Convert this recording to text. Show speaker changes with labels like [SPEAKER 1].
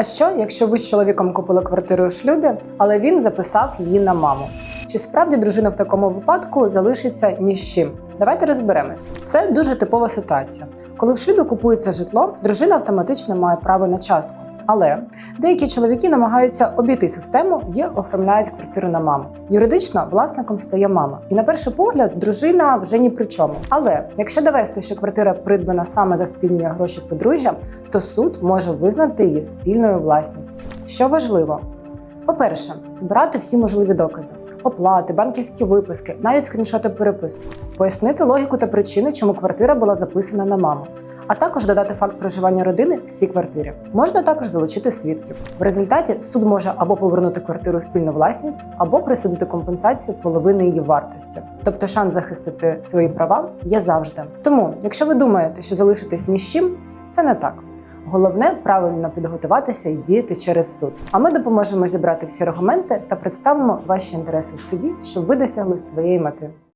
[SPEAKER 1] А що, якщо ви з чоловіком купили квартиру у шлюбі, але він записав її на маму? Чи справді дружина в такому випадку залишиться ні з чим? Давайте розберемось. Це дуже типова ситуація. Коли в шлюбі купується житло, дружина автоматично має право на частку. Але деякі чоловіки намагаються обійти систему і оформляють квартиру на маму. Юридично власником стає мама, і на перший погляд дружина вже ні при чому. Але якщо довести, що квартира придбана саме за спільні гроші подружжя, то суд може визнати її спільною власністю. Що важливо, по-перше, збирати всі можливі докази: оплати, банківські виписки, навіть скріншоти переписок, пояснити логіку та причини, чому квартира була записана на маму. А також додати факт проживання родини в цій квартирі. Можна також залучити свідків. В результаті суд може або повернути квартиру спільну власність, або присудити компенсацію половини її вартості. Тобто шанс захистити свої права є завжди. Тому, якщо ви думаєте, що залишитесь ні з чим, це не так. Головне правильно підготуватися і діяти через суд. А ми допоможемо зібрати всі аргументи та представимо ваші інтереси в суді, щоб ви досягли своєї мети.